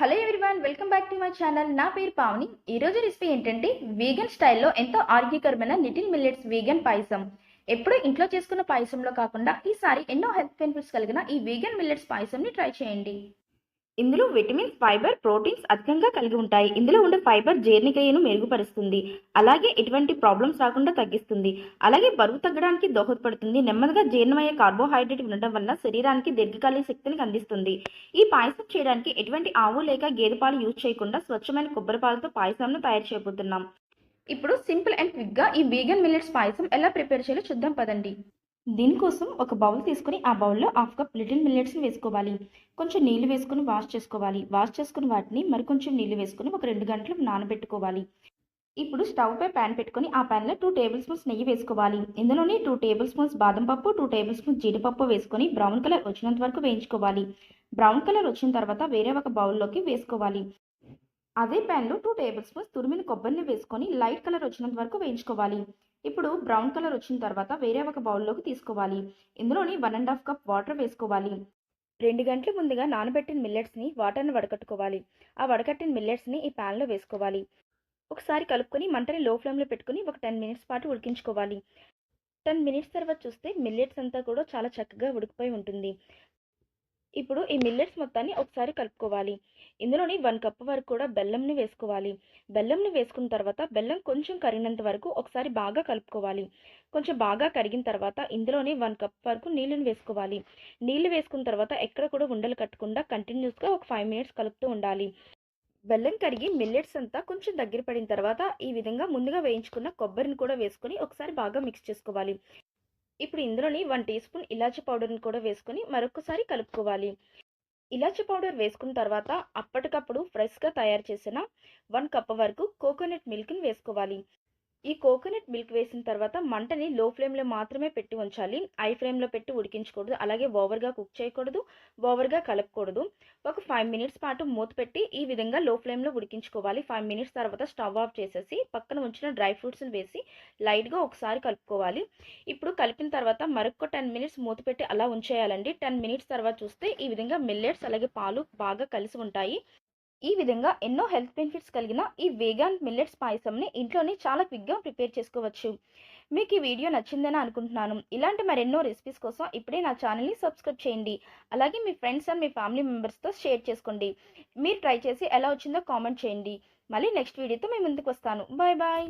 Hello everyone welcome back to my channel నా పేరు పావని. ఈరోజు రెసిపీ ఏంటంటే వీగన్ స్టైల్లో ఎంతో ఆరోగ్యకరమైన లిటిల్ మిల్లెట్స్ వీగన్ పాయసం. ఎప్పుడూ ఇంట్లో చేసుకున్న పాయసంలో కాకుండా ఈసారి ఎన్నో హెల్త్ బెనిఫిట్స్ కలిగిన ఈ వీగన్ మిల్లెట్స్ పాయసంని ట్రై చేయండి. ఇందులో విటమిన్స్ ఫైబర్ ప్రోటీన్స్ అధికంగా కలిగి ఉంటాయి. ఇందులో ఉండే ఫైబర్ జీర్ణక్రియను మెరుగుపరుస్తుంది. అలాగే ఎటువంటి ప్రాబ్లమ్స్ రాకుండా తగ్గిస్తుంది. అలాగే బరువు తగ్గడానికి దోహదపడుతుంది. నెమ్మదిగా జీర్ణమయ్యే కార్బోహైడ్రేట్ ఉండడం వల్ల శరీరానికి దీర్ఘకాలిక శక్తిని అందిస్తుంది. ఈ పాయసం చేయడానికి ఎటువంటి ఆవు లేక గేదె పాలు యూజ్ చేయకుండా స్వచ్ఛమైన కొబ్బరి పాలతో పాయసంను తయారు చేయబోతున్నాం. ఇప్పుడు సింపుల్ అండ్ క్విక్గా ఈ వీగన్ మిల్లెట్స్ పాయసం ఎలా ప్రిపేర్ చేయాలో చూద్దాం. పదండి. దీనికోసం ఒక బౌల్ తీసుకుని ఆ బౌల్లో హాఫ్ కప్ లిటిల్ మిల్లెట్స్ని వేసుకోవాలి. కొంచెం నీళ్ళు వేసుకుని వాష్ చేసుకోవాలి. వాష్ చేసుకుని వాటిని మరికొంచెం నీళ్ళు వేసుకుని ఒక రెండు గంటలు నానబెట్టుకోవాలి. ఇప్పుడు స్టవ్ పై ప్యాన్ పెట్టుకొని ఆ ప్యాన్లో టూ టేబుల్ స్పూన్స్ నెయ్యి వేసుకోవాలి. ఇందులోనే టూ టేబుల్ స్పూన్స్ బాదం పప్పు టూ టేబుల్ స్పూన్స్ జీడిపప్పు వేసుకొని బ్రౌన్ కలర్ వచ్చినంత వరకు వేయించుకోవాలి. బ్రౌన్ కలర్ వచ్చిన తర్వాత వేరే ఒక బౌల్లోకి వేసుకోవాలి. అదే ప్యాన్లో టూ టేబుల్ స్పూన్స్ తురిమిన కొబ్బరిని వేసుకొని లైట్ కలర్ వచ్చినంత వరకు వేయించుకోవాలి. ఇప్పుడు బ్రౌన్ కలర్ వచ్చిన తర్వాత వేరే ఒక బౌల్లోకి తీసుకోవాలి. ఇందులోని one and half cup water వేసుకోవాలి. రెండు గంటల ముందుగా నానబెట్టిన మిల్లెట్స్ని వాటర్ని వడకట్టుకోవాలి. ఆ వడకట్టిన మిల్లెట్స్ని ఈ ప్యాన్లో వేసుకోవాలి. ఒకసారి కలుపుకొని మంటని లో ఫ్లేమ్లో పెట్టుకుని ఒక టెన్ మినిట్స్ పాటు ఉడికించుకోవాలి. టెన్ మినిట్స్ తర్వాత చూస్తే మిల్లెట్స్ అంతా కూడా చాలా చక్కగా ఉడికిపోయి ఉంటుంది. ఇప్పుడు ఈ మిల్లెట్స్ మొత్తాన్ని ఒకసారి కలుపుకోవాలి. ఇందులోని వన్ కప్ వరకు కూడా బెల్లంని వేసుకోవాలి. బెల్లంని వేసుకున్న తర్వాత బెల్లం కొంచెం కరిగినంత వరకు ఒకసారి బాగా కలుపుకోవాలి. కొంచెం బాగా కరిగిన తర్వాత ఇందులోని వన్ కప్ వరకు నీళ్ళని వేసుకోవాలి. నీళ్ళు వేసుకున్న తర్వాత ఎక్కడ కూడా ఉండలు కట్టకుండా కంటిన్యూస్గా ఒక ఫైవ్ మినిట్స్ కలుపుతూ ఉండాలి. బెల్లం కరిగి మిల్లెట్స్ అంతా కొంచెం దగ్గర పడిన తర్వాత ఈ విధంగా ముందుగా వేయించుకున్న కొబ్బరిని కూడా వేసుకొని ఒకసారి బాగా మిక్స్ చేసుకోవాలి. ఇప్పుడు ఇందులోని వన్ టీ స్పూన్ ఇలాచీ పౌడర్ని కూడా వేసుకొని మరొకసారి కలుపుకోవాలి. ఇలాచీ పౌడర్ వేసుకున్న తర్వాత అప్పటికప్పుడు ఫ్రెష్గా తయారు చేసిన వన్ కప్ వరకు కోకోనట్ మిల్క్ని వేసుకోవాలి. ఈ కోకోనట్ మిల్క్ వేసిన తర్వాత మంటని లో ఫ్లేమ్లో మాత్రమే పెట్టి ఉంచాలి. ఐ ఫ్లేమ్లో పెట్టి ఉడికించకూడదు. అలాగే ఓవర్గా కుక్ చేయకూడదు. ఓవర్గా కలపకూడదు. ఒక ఫైవ్ మినిట్స్ పాటు మూత పెట్టి ఈ విధంగా లో ఫ్లేమ్లో ఉడికించుకోవాలి. ఫైవ్ మినిట్స్ తర్వాత స్టవ్ ఆఫ్ చేసేసి పక్కన ఉంచిన డ్రై ఫ్రూట్స్ని వేసి లైట్గా ఒకసారి కలుపుకోవాలి. ఇప్పుడు కలిపిన తర్వాత మరొక టెన్ మినిట్స్ మూత పెట్టి అలా ఉంచేయాలండి. టెన్ మినిట్స్ తర్వాత చూస్తే ఈ విధంగా మిల్లెట్స్ అలాగే పాలు బాగా కలిసి ఉంటాయి. ఈ విధంగా ఎన్నో హెల్త్ బెనిఫిట్స్ కలిగిన ఈ వేగాన్ మిల్లెట్స్ పాయసంని ఇంట్లోనే చాలా క్విక్గా ప్రిపేర్ చేసుకోవచ్చు. మీకు ఈ వీడియో నచ్చిందని అనుకుంటున్నాను. ఇలాంటి మరెన్నో రెసిపీస్ కోసం ఇప్పుడే నా ఛానల్ని సబ్స్క్రైబ్ చేయండి. అలాగే మీ ఫ్రెండ్స్ అండ్ మీ ఫ్యామిలీ మెంబర్స్తో షేర్ చేసుకోండి. మీరు ట్రై చేసి ఎలా వచ్చిందో కామెంట్ చేయండి. మళ్ళీ నెక్స్ట్ వీడియోతో మేము ముందుకు వస్తాను. Bye bye